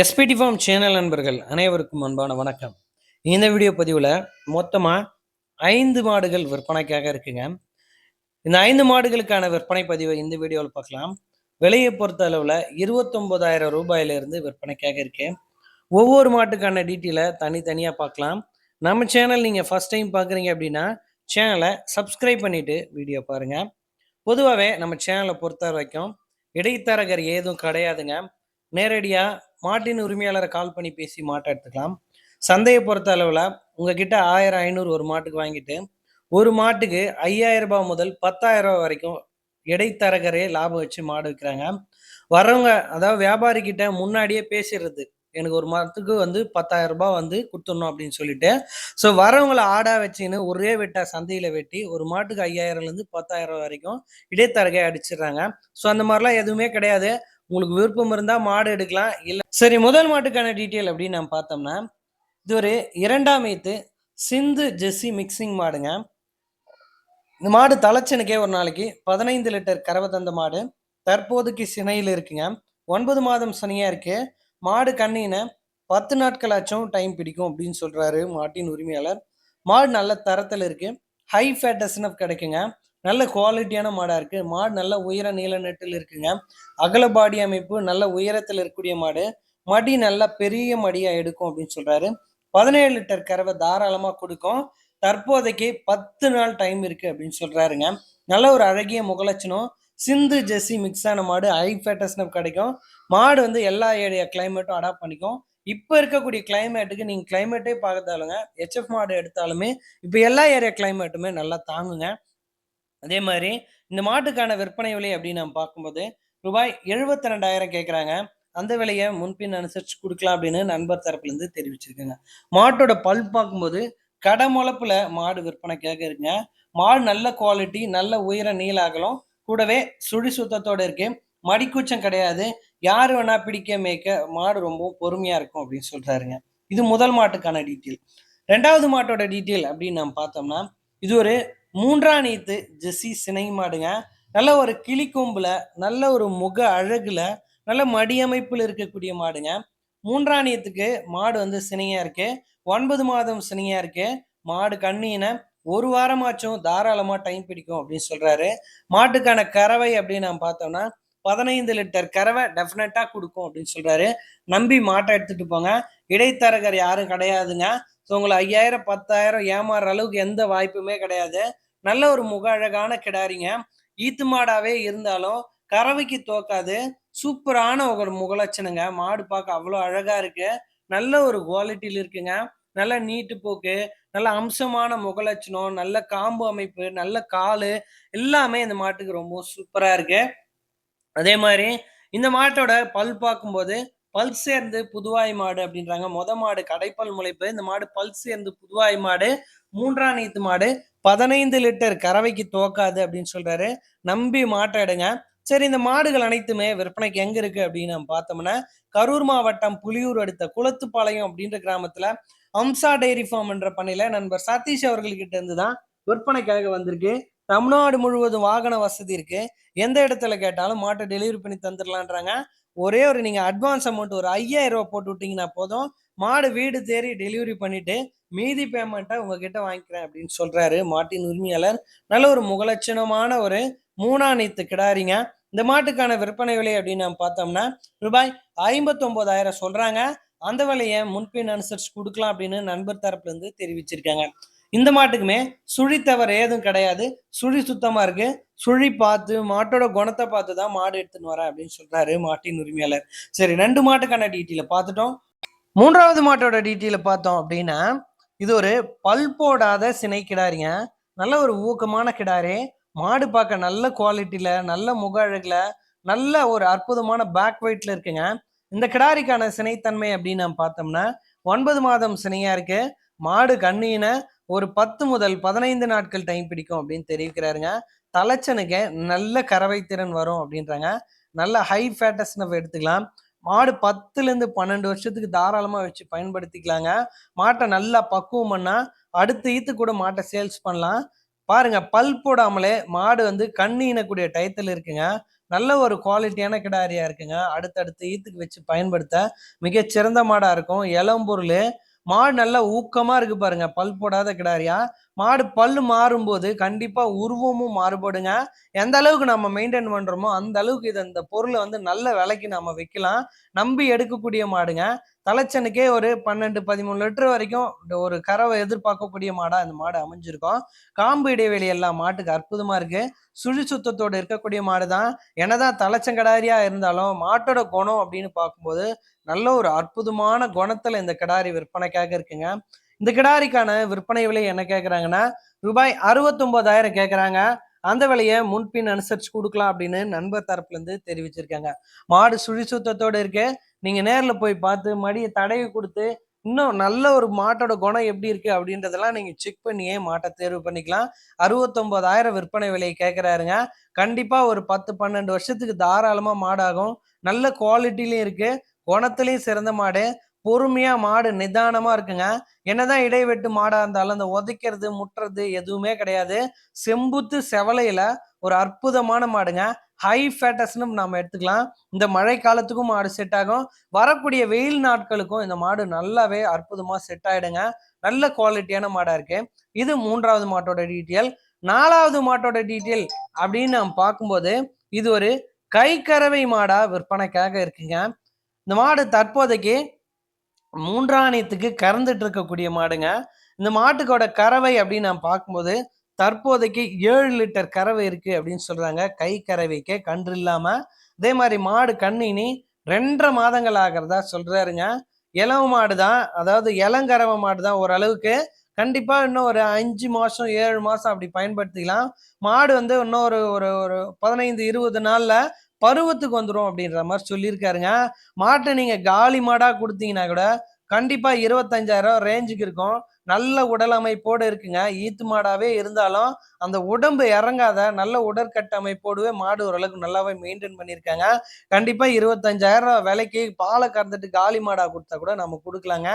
SPD form channel நண்பர்கள் அனைவருக்கும் அன்பான வணக்கம். இந்த வீடியோ பதிவில் மொத்தமாக ஐந்து மாடுகள் விற்பனைக்காக இருக்குங்க. இந்த ஐந்து மாடுகளுக்கான விற்பனை பதிவை இந்த வீடியோவில் பார்க்கலாம். விலையை பொறுத்த அளவில் இருபத்தொம்போதாயிரம் ரூபாயிலிருந்து விற்பனைக்காக இருக்கு. ஒவ்வொரு மாட்டுக்கான டீட்டெயிலை தனித்தனியாக பார்க்கலாம். நம்ம சேனல் நீங்கள் ஃபஸ்ட் டைம் பார்க்குறீங்க அப்படின்னா சேனலை சப்ஸ்கிரைப் பண்ணிவிட்டு வீடியோ பாருங்கள் பொதுவாகவே நம்ம சேனலை பொறுத்த வரைக்கும் இடைத்தரகர் ஏதும் கிடையாதுங்க. நேரடியாக மாட்டின் உரிமையாளரை கால் பண்ணி பேசி மாட்டை எடுத்துக்கலாம். சந்தையை பொறுத்த அளவில் உங்ககிட்ட ஆயிரம் ஐநூறு ஒரு மாட்டுக்கு வாங்கிட்டு ஒரு மாட்டுக்கு ஐயாயிரம் ரூபாய் முதல் பத்தாயிரம் ரூபாய் வரைக்கும் இடைத்தரகரே லாபம் வச்சு மாடு விற்கிறாங்க வரவங்க அதாவது வியாபாரிக்கிட்ட முன்னாடியே பேசிடுறது. எனக்கு ஒரு மாதத்துக்கு வந்து பத்தாயிரம் ரூபாய் வந்து கொடுத்துடணும் அப்படின்னு சொல்லிட்டு. ஸோ வரவங்களை ஆடா வச்சுன்னு ஒரே வெட்டா சந்தையில் வெட்டி ஒரு மாட்டுக்கு ஐயாயிரம்லேருந்து பத்தாயிரம் வரைக்கும் இடைத்தரகை அடிச்சிடுறாங்க. ஸோ அந்த மாதிரிலாம் எதுவுமே கிடையாது. உங்களுக்கு விருப்பம் இருந்தால் மாடு எடுக்கலாம். இல்லை சரி முதல் மாட்டுக்கான டீட்டெயில் அப்படின்னு நம்ம பார்த்தோம்னா இது ஒரு இரண்டாம் ஏத்து சிந்து ஜெஸ்ஸி மிக்சிங் மாடுங்க. இந்த மாடு தலைச்சனுக்கே ஒரு நாளைக்கு பதினைந்து லிட்டர் கறவை தந்த மாடு. தற்போதைக்கு சினையில் இருக்குங்க. ஒன்பது மாதம் சனியாக இருக்கு. மாடு கண்ணின பத்து நாட்களாச்சும் டைம் பிடிக்கும் அப்படின்னு சொல்கிறாரு மாட்டின் உரிமையாளர். மாடு நல்ல தரத்தில் இருக்குது ஹை ஃபேட்டஸ்னப் கிடைக்குங்க. நல்ல குவாலிட்டியான மாடாக இருக்குது மாடு நல்ல உயர நீள நெட்டில் இருக்குங்க. அகல பாடி அமைப்பு நல்ல உயரத்தில் இருக்கக்கூடிய மாடு. மடி நல்லா பெரிய மடியாக எடுக்கும் அப்படின்னு சொல்கிறாரு பதினேழு லிட்டர் கறவை தாராளமாக கொடுக்கும். தற்போதைக்கு பத்து நாள் டைம் இருக்குது அப்படின்னு சொல்கிறாருங்க நல்ல ஒரு அழகிய முகலட்சணம். சிந்து ஜெர்சி மிக்ஸ் ஆன மாடு ஹை ஃபேட்டஸ்னப் கிடைக்கும். மாடு வந்து எல்லா ஏரியா கிளைமேட்டும் அடாப்ட் பண்ணிக்கும். இப்போ இருக்கக்கூடிய கிளைமேட்டுக்கு நீங்கள் கிளைமேட்டே பார்க்கறதாலுங்க ஹெச்எஃப் மாடு எடுத்தாலுமே இப்போ எல்லா ஏரியா கிளைமேட்டுமே நல்லா தாங்குங்க. அதே மாதிரி இந்த மாட்டுக்கான விற்பனை விலை அப்படின்னு நம்ம பார்க்கும்போது ரூபாய் எழுபத்தி ரெண்டாயிரம் கேட்குறாங்க அந்த விலையை முன்பின் அனுசரித்து கொடுக்கலாம் அப்படின்னு நண்பர் தரப்புலேருந்து தெரிவிச்சிருக்காங்க. மாட்டோட பல் பார்க்கும்போது கடமுளப்புல மாடு விற்பனை இருக்குங்க மாடு நல்ல குவாலிட்டி நல்ல உயர நீளாகலும் கூடவே சுழி சுத்தத்தோடு இருக்கு. மடிக்கூச்சம் கிடையாது. யார் வேணா பிடிக்க மேய்க்க மாடு ரொம்ப பொறுமையாக இருக்கும் அப்படின்னு சொல்கிறாருங்க இது முதல் மாட்டுக்கான டீட்டெயில் ரெண்டாவது மாட்டோட டீட்டெயில் அப்படின்னு நம்ம பார்த்தோம்னா இது ஒரு மூன்றாம் நீத்து ஜெஸ்ஸி சினை மாடுங்க நல்ல ஒரு கிளிக்கொம்புல நல்ல ஒரு முக அழகுல நல்ல மடியமைப்பில் இருக்கக்கூடிய மாடுங்க. மூன்றாம் நீத்துக்கு மாடு வந்து சினையா இருக்கு. ஒன்பது மாதம் சினையா இருக்கு. மாடு கண்ணின ஒரு வாரமாச்சும் தாராளமாக டைம் பிடிக்கும் அப்படின்னு சொல்கிறாரு மாட்டுக்கான கறவை அப்படின்னு நம்ம பார்த்தோம்னா பதினைந்து லிட்டர் கறவை டெஃபினட்டாக கொடுக்கும் அப்படின்னு சொல்கிறாரு நம்பி மாட்டை எடுத்துகிட்டு போங்க. இடைத்தரகர் யாரும் கிடையாதுங்க. ஸோ உங்களை ஐயாயிரம் பத்தாயிரம் ஏமாறுற அளவுக்கு எந்த வாய்ப்புமே கிடையாது. நல்ல ஒரு முக அழகான கிடாரிங்க. ஈத்து மாடாவே இருந்தாலும் கறவைக்கு தோக்காது. சூப்பரான ஒரு முகலட்சணுங்க. மாடு பார்க்க அவ்வளோ அழகா இருக்கு. நல்ல ஒரு குவாலிட்டியில் இருக்குங்க. நல்ல நீட்டு போக்கு நல்ல அம்சமான முகலட்சணம் நல்ல காம்பு அமைப்பு நல்ல காலு எல்லாமே இந்த மாட்டுக்கு ரொம்ப சூப்பராக இருக்கு. அதே மாதிரி இந்த மாட்டோட பல் பார்க்கும்போது பல் சேர்ந்து புதுவாய் மாடு அப்படின்றாங்க. மொத மாடு கடைப்பல் முளைப்பு. இந்த மாடு பல் சேர்ந்து புதுவாய் மாடு மூன்றாம் நீத்து மாடு பதினைந்து லிட்டர் கறவைக்கு தோக்காது அப்படின்னு சொல்றாரு. நம்பி மாட்டை எடுங்க. சரி இந்த மாடுகள் அனைத்துமே விற்பனைக்கு எங்க இருக்கு அப்படின்னு நம்ம பார்த்தோம்னா கரூர் மாவட்டம் புலியூர் அடுத்த குளத்துப்பாளையம் அப்படின்ற கிராமத்துல அம்சா டைரி ஃபார்ம் என்ற பண்ணையில நண்பர் சதீஷ் அவர்கள்கிட்ட இருந்து தான் விற்பனைக்காக வந்திருக்கு. தமிழ்நாடு முழுவதும் வாகன வசதி இருக்கு. எந்த இடத்துல கேட்டாலும் மாட்டை டெலிவரி பண்ணி தந்துடலான்றாங்க ஒரே ஒரு நீங்கள் அட்வான்ஸ் அமௌண்ட் ஒரு ஐயாயிரம் ரூபா போட்டு விட்டீங்கன்னா போதும். மாடு வீடு தேடி டெலிவரி பண்ணிட்டு மீதி பேமெண்ட்டை உங்ககிட்ட வாங்கிக்கிறேன் அப்படின்னு சொல்றாரு மாட்டின் உரிமையாளர். நல்ல ஒரு முகலட்சணமான ஒரு மூணாணித்து கிடாரிங்க. இந்த மாட்டுக்கான விற்பனை விலை அப்படின்னு நம்ம பார்த்தோம்னா ரூபாய் ஐம்பத்தொம்போதாயிரம் சொல்றாங்க. அந்த விலையை முன்பின் அனுசரிச்சு கொடுக்கலாம் அப்படின்னு நண்பர் தரப்புல இருந்து தெரிவிச்சிருக்காங்க. இந்த மாட்டுக்குமே சுழி தவறு ஏதும் கிடையாது. சுழி சுத்தமா இருக்கு. சுழி பார்த்து மாட்டோட குணத்தை பார்த்து தான் மாடு எடுத்துன்னு வரேன் அப்படின்னு சொல்றாரு மாட்டின் உரிமையாளர். சரி ரெண்டு மாட்டுக்கான டீட்டெயில பார்த்துட்டோம். மூன்றாவது மாட்டோட டீட்டெயில பார்த்தோம் அப்படின்னா இது ஒரு பல் போடாத சினை கிடாரிங்க. நல்ல ஒரு ஊக்கமான கிடாரி. மாடு பார்க்க நல்ல குவாலிட்டியில நல்ல முக அழகுல நல்ல ஒரு அற்புதமான பேக் வெயிட்ல இருக்குங்க. இந்த கிடாரிக்கான சினைத்தன்மை அப்படின்னு நம்ம பார்த்தோம்னா ஒன்பது மாதம் சினையா இருக்கு. மாடு கண்ணீனை ஒரு பத்து முதல் பதினைந்து நாட்கள் டைம் பிடிக்கும் அப்படின்னு தெரிவிக்கிறாருங்க. தலைச்சனுக்கு நல்ல கறவை திறன் வரும் அப்படின்றாங்க. நல்ல ஹை ஃபேட்டஸ் நம்ம எடுத்துக்கலாம். மாடு பத்துலேருந்து பன்னெண்டு வருஷத்துக்கு தாராளமாக வச்சு பயன்படுத்திக்கலாங்க. மாட்டை நல்லா பக்குவம் பண்ணால் அடுத்த ஈத்து கூட மாட்டை சேல்ஸ் பண்ணலாம். பாருங்க பல் போடாமலே மாடு வந்து கண்ணீனக்கூடிய டயத்தில் இருக்குங்க. நல்ல ஒரு குவாலிட்டியான கிடாரியா இருக்குங்க. அடுத்தடுத்து ஈத்துக்கு வச்சு பயன்படுத்த மிகச்சிறந்த மாடாக இருக்கும். இளம்பொருள் மாடு நல்லா ஊக்கமா இருக்கு பாருங்க. பல் போடாத கிடாரியா? மாடு பல்லு மாறும்போது கண்டிப்பாக உருவமும் மாறுபடுங்க. எந்த அளவுக்கு நம்ம மெயின்டைன் பண்ணுறோமோ அந்த அளவுக்கு இது இந்த பொருளை வந்து நல்ல விலைக்கு நம்ம விற்கலாம் நம்பி எடுக்கக்கூடிய மாடுங்க. தலைச்சனுக்கே ஒரு பன்னெண்டு பதிமூணு லிட்டர் வரைக்கும் ஒரு கறவை எதிர்பார்க்கக்கூடிய மாடாக இந்த மாடு அமைஞ்சிருக்கும். காம்பு இடைவெளி எல்லாம் மாட்டுக்கு அற்புதமாக இருக்குது சுழி சுத்தத்தோடு இருக்கக்கூடிய மாடு தான் என்னதான் தலைச்சங்கடாரியாக இருந்தாலும் மாட்டோட குணம் அப்படின்னு பார்க்கும்போது நல்ல ஒரு அற்புதமான குணத்தில் இந்த கிடாரி விற்பனைக்காக இருக்குங்க. இந்த கிடாரிக்கான விற்பனை விலை என்ன கேட்குறாங்கன்னா ரூபாய் அறுபத்தொம்போதாயிரம் கேட்குறாங்க அந்த விலையை முன்பின் அனுசரிச்சு கொடுக்கலாம் அப்படின்னு நண்பர் தரப்புலேருந்து தெரிவிச்சிருக்காங்க. மாடு சுழி சுத்தத்தோடு இருக்கு. நீங்கள் நேரில் போய் பார்த்து மடியை தடவி கொடுத்து இன்னும் நல்ல ஒரு மாட்டோட குணம் எப்படி இருக்கு அப்படின்றதெல்லாம் நீங்க செக் பண்ணியே மாட்டை தேர்வு பண்ணிக்கலாம். அறுபத்தொன்பதாயிரம் விற்பனை விலையை கேட்கிறாருங்க கண்டிப்பா ஒரு பத்து பன்னெண்டு வருஷத்துக்கு தாராளமா மாடாகும். நல்ல குவாலிட்டிலையும் இருக்கு. குணத்துலையும் சிறந்த மாடு. பொறுமையா மாடு நிதானமா இருக்குங்க. என்னதான் இடைவெட்டு மாடா இருந்தாலும் அந்த உதைக்கிறது முட்டுறது எதுவுமே கிடையாது. செம்புத்து செவலையில ஒரு அற்புதமான மாடுங்க. ஹை ஃபேட்டஸ்னு நம்ம எடுத்துக்கலாம். இந்த மழை காலத்துக்கும் மாடு செட் ஆகும். வரக்கூடிய வெயில் நாட்களுக்கும் இந்த மாடு நல்லாவே அற்புதமா செட் ஆயிடுங்க. நல்ல குவாலிட்டியான மாடா இருக்கு. இது மூன்றாவது மாட்டோட டீட்டெயில் நாலாவது மாட்டோட டீட்டெயில் அப்படின்னு நம்ம பார்க்கும்போது இது ஒரு கைக்கறவை மாடா விற்பனைக்காக இருக்குங்க. இந்த மாடு தற்போதைக்கு மூன்றாணியத்துக்கு கறந்துட்டு இருக்கக்கூடிய மாடுங்க. இந்த மாட்டுக்கோட கறவை அப்படின்னு நான் பார்க்கும்போது தற்போதைக்கு ஏழு லிட்டர் கறவை இருக்கு அப்படின்னு சொல்றாங்க. கை கறவைக்கு கன்று இல்லாம. அதே மாதிரி மாடு கண்ணினி ரெண்டரை மாதங்கள் ஆகிறதா சொல்றாருங்க. இளவு மாடு தான். அதாவது இளங்கறவை மாடு தான் ஓரளவுக்கு. கண்டிப்பா இன்னும் ஒரு அஞ்சு மாசம் ஏழு மாசம் அப்படி பயன்படுத்திக்கலாம். மாடு வந்து இன்னும் ஒரு ஒரு ஒரு பதினைந்து இருபது நாள்ல பருவத்துக்கு வந்துடும் அப்படின்ற மாதிரி சொல்லியிருக்காருங்க. மாட்டை நீங்கள் காலி மாடாக கொடுத்தீங்கன்னா கூட கண்டிப்பாக இருபத்தஞ்சாயிரம் ரேஞ்சுக்கு இருக்கும். நல்ல உடல் அமைப்போடு இருக்குங்க. ஈத்து மாடாவே இருந்தாலும் அந்த உடம்பு இறங்காத நல்ல உடற்கட்டமைப்போடுவே மாடு ஓரளவுக்கு நல்லாவே மெயின்டைன் பண்ணியிருக்காங்க. கண்டிப்பாக இருபத்தஞ்சாயிரம் விலைக்கு பாலை கறந்துட்டு காலி மாடாக கொடுத்தா கூட நம்ம கொடுக்கலாங்க.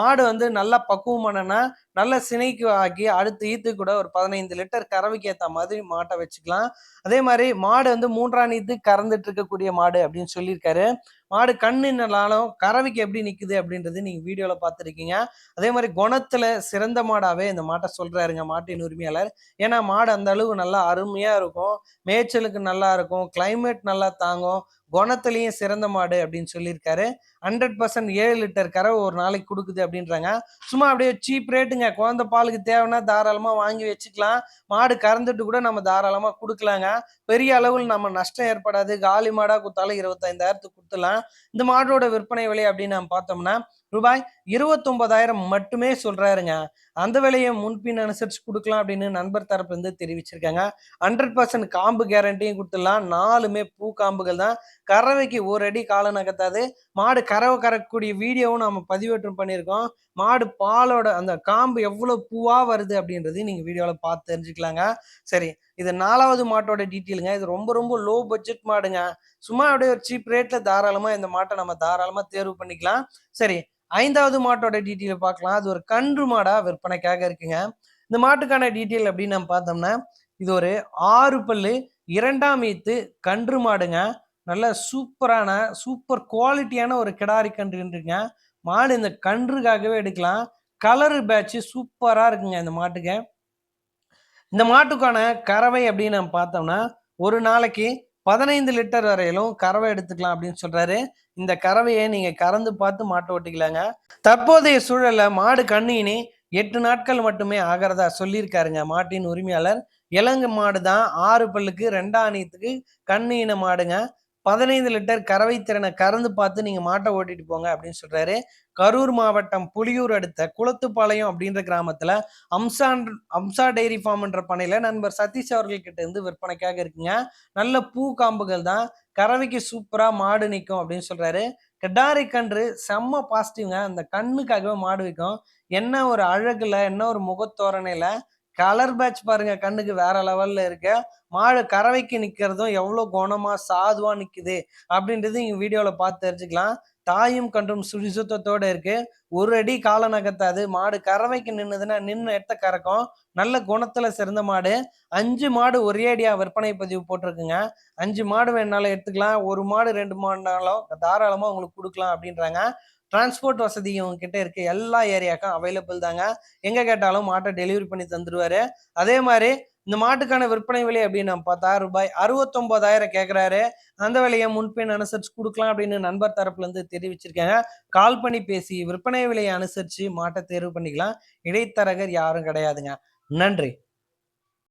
மாடு வந்து நல்லா பக்குவமானனா நல்ல சினைக்கு ஆக்கி அடுத்து ஈத்து கூட ஒரு பதினைந்து லிட்டர் கறவைக்கு ஏற்ற மாதிரி மாட்டை வச்சுக்கலாம். அதே மாதிரி மாடு வந்து மூன்றாம் ஈத்து கறந்துட்டு இருக்கக்கூடிய மாடு அப்படின்னு சொல்லியிருக்காரு. மாடு கண்ணுனாலும் கறவைக்கு எப்படி நிற்குது அப்படின்றது நீங்கள் வீடியோவில் பார்த்துருக்கீங்க. அதே மாதிரி குணத்தில் சிறந்த மாடாகவே இந்த மாட்டை சொல்கிறாருங்க மாட்டின் உரிமையாளர். ஏன்னா மாடு அந்த அளவு நல்லா அருமையா இருக்கும். மேய்ச்சலுக்கு நல்லா இருக்கும். கிளைமேட் நல்லா தாங்கும். குணத்துலயும் சிறந்த மாடு அப்படின்னு சொல்லியிருக்காரு. ஹண்ட்ரட் பர்சன்ட் ஏழு லிட்டர் கறவை ஒரு நாளைக்கு கொடுக்குது அப்படின்றாங்க. சும்மா அப்படியே சீப் ரேட்டுங்க குழந்தை பாலுக்கு தேவைன்னா தாராளமாக வாங்கி வச்சுக்கலாம். மாடு கறந்துட்டு கூட நம்ம தாராளமாக கொடுக்கலாங்க. பெரிய அளவில் நம்ம நஷ்டம் ஏற்படாது. காலி மாடாக கொடுத்தாலும் இருபத்தைந்தாயிரத்துக்கு கொடுத்துலாம் இந்த மாடோட விற்பனை விலை அப்படின்னு நம்ம பார்த்தோம்னா ரூபாய் இருபத்தொன்பதாயிரம் மட்டுமே சொல்கிறாருங்க அந்த விலையை முன்பின் அனுசரிச்சு கொடுக்கலாம் அப்படின்னு நண்பர் தரப்பு வந்து தெரிவிச்சிருக்காங்க. ஹண்ட்ரட் பர்சன்ட் காம்பு கேரண்டியும் கொடுத்துடலாம். நாலுமே பூ காம்புகள் தான். கறவைக்கு ஒரு அடி காலம் நகர்த்தாது. மாடு கறவை கறக்கக்கூடிய வீடியோவும் நம்ம பதிவேற்றம் பண்ணியிருக்கோம். மாடு பாலோட அந்த காம்பு எவ்வளோ பூவாக வருது அப்படின்றது நீங்கள் வீடியோவில் பார்த்து தெரிஞ்சுக்கலாங்க. சரி இது நாலாவது மாட்டோட டீட்டெயிலுங்க இது ரொம்ப ரொம்ப லோ பட்ஜெட் மாடுங்க. சும்மா அப்படியே ஒரு சீப் ரேட்டில் தாராளமாக இந்த மாட்டை நம்ம தாராளமாக தேர்வு பண்ணிக்கலாம். சரி ஐந்தாவது மாட்டோட டீட்டெயில் பார்க்கலாம். அது ஒரு கன்று மாடா விற்பனைக்காக இருக்குங்க. இந்த மாட்டுக்கான டீட்டெயில் அப்படின்னு நம்ம பார்த்தோம்னா இது ஒரு ஆறு பல்லு இரண்டாம் ஈத்து கன்று மாடுங்க. நல்ல சூப்பரான சூப்பர் குவாலிட்டியான ஒரு கிடாரி கன்றுன்றீங்க மாடு இந்த கன்றுக்காகவே எடுக்கலாம். கலரு பேட்ச் சூப்பராக இருக்குங்க இந்த மாட்டுக்கு. இந்த மாட்டுக்கான கறவை அப்படின்னு நம்ம பார்த்தோம்னா ஒரு நாளைக்கு பதினைந்து லிட்டர் வரையிலும் கறவை எடுத்துக்கலாம் அப்படின்னு சொல்றாரு. இந்த கறவையை நீங்க கறந்து பார்த்து மாட்டை ஓட்டிக்கலாங்க. தற்போதைய சூழல்ல மாடு கண்ணினி எட்டு நாட்கள் மட்டுமே ஆகிறதா சொல்லியிருக்காருங்க மாட்டின் உரிமையாளர். இளங்கு மாடு தான் ஆறு பல்லுக்கு ரெண்டாம் அணியத்துக்கு கண்ணீன மாடுங்க. பதினைந்து லிட்டர் கறவை திறனை கறந்து பார்த்து நீங்கள் மாட்டை ஓட்டிட்டு போங்க அப்படின்னு சொல்கிறாரு கரூர் மாவட்டம் புலியூர் அடுத்த குளத்துப்பாளையம் அப்படின்ற கிராமத்தில் அம்சான் அம்சா டைரி ஃபார்ம்ன்ற பண்ணையில் நண்பர் சதீஷ் அவர்கள்கிட்ட இருந்து விற்பனைக்காக இருக்குங்க. நல்ல பூ காம்புகள் தான். கறவைக்கு சூப்பராக மாடு நிற்கும் அப்படின்னு சொல்கிறாரு கிடாரி கன்று செம்ம பாசிட்டிவ்ங்க அந்த கண்ணுக்காகவே மாடு வைக்கும் என்ன ஒரு அழகுல என்ன ஒரு முகத்தோரணையில கலர் பேட்ச் பாருங்க. கண்ணுக்கு வேற லெவல்ல இருக்கு. மாடு கறவைக்கு நிற்கிறதும் எவ்வளோ குணமாக சாதுவாக நிற்குது அப்படின்றது இங்கே வீடியோவில் பார்த்து தெரிஞ்சுக்கலாம். தாயும் கன்றும் சுழிசுத்தத்தோட இருக்கு. ஒரு அடி கால நகர்த்தாது. மாடு கறவைக்கு நின்றுதுன்னா நின்று எடுத்த கறக்கும். நல்ல குணத்துல சிறந்த மாடு. அஞ்சு மாடு ஒரே அடியா விற்பனை பதிவு போட்டிருக்குங்க. அஞ்சு மாடு வேணாலும் எடுத்துக்கலாம். ஒரு மாடு ரெண்டு மாடுனாலும் தாராளமா உங்களுக்கு கொடுக்கலாம் அப்படின்றாங்க. டிரான்ஸ்போர்ட் வசதி இவங்க கிட்ட எல்லா ஏரியாக்கும் அவைலபிள் தாங்க. எங்கே கேட்டாலும் மாட்டை டெலிவரி பண்ணி தந்துடுவார் அதே மாதிரி இந்த மாட்டுக்கான விற்பனை விலை அப்படின்னு நம்ம பார்த்தா ரூபாய் அறுபத்தொன்பதாயிரம் கேட்குறாரு அந்த விலையை முன்பின் அனுசரித்து கொடுக்கலாம் அப்படின்னு நண்பர் தரப்புலேருந்து தெரிவிச்சிருக்காங்க. கால் பண்ணி பேசி விற்பனை விலையை அனுசரித்து மாட்டை தேர்வு பண்ணிக்கலாம். இடைத்தரகர் யாரும் கிடையாதுங்க. நன்றி.